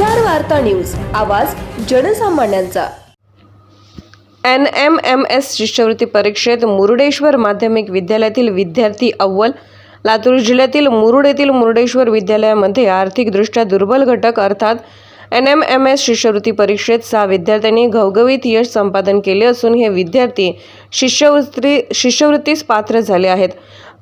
वार्ता न्यूज आवाज जनसामान्यांचा. एन एम एम एस शिष्यवृत्ती परीक्षेत मुरुडेश्वर माध्यमिक विद्यालयातील विद्यार्थी अव्वल. लातूर जिल्ह्यातील मुरुड येथील मुरुडेश्वर विद्यालयामध्ये आर्थिकदृष्ट्या दुर्बल घटक अर्थात एन एम एम एस शिष्यवृत्ती परीक्षेत सहा विद्यार्थ्यांनी घवघवीत यश संपादन केले असून हे विद्यार्थी शिष्यवृत्ती शिष्यवृत्तीस पात्र झाले आहेत.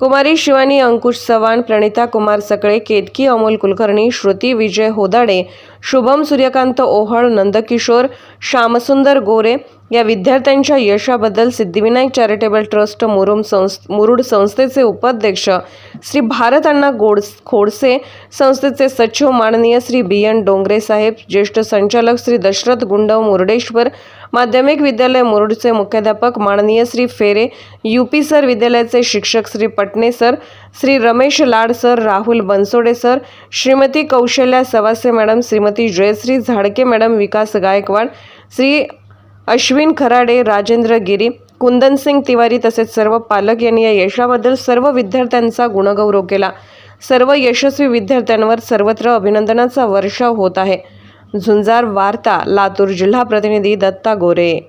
कुमारी शिवानी अंकुश चव्हाण प्रणिता कुमार सकळे केतकी अमोल कुलकर्णी श्रुती विजय होदाडे शुभम सूर्यकांत ओहळ नंदकिशोर श्यामसुंदर गोरे या विद्यार्थ्यांच्या यशाबद्दल सिद्धिविनायक चॅरिटेबल ट्रस्ट मुरुम संस मुरुड संस्थेचे उपाध्यक्ष श्री भारत अण्णा गोड खोडसे संस्थेचे सचिव माननीय श्री बी एन डोंगरे साहेब ज्येष्ठ संचालक श्री दशरथ गुंडव मुर्डेश्वर माध्यमिक विद्यालय मुरुडचे मुख्याध्यापक माननीय श्री फेरे यू पी सर विद्यालयाचे शिक्षक Shri Patne sir Shri Ramesh Lad sir Rahul Bansode sir Shrimati Kaushalya Savase madam Shrimati Jayashree Zadke madam Vikas Gaikwad Shri Ashwin Kharade Rajendra Giri Kundan Singh Tiwari तसेच सर्व पालक यांनी या यशाबद्दल सर्व विद्यार्थ्यांचा गुणगौरव केला. सर्व यशस्वी विद्यार्थ्यांवर सर्वत्र अभिनंदनाचा वर्षाव होत आहे. झुंजार वार्ता लातूर जिल्हा प्रतिनिधी दत्ता गोरे.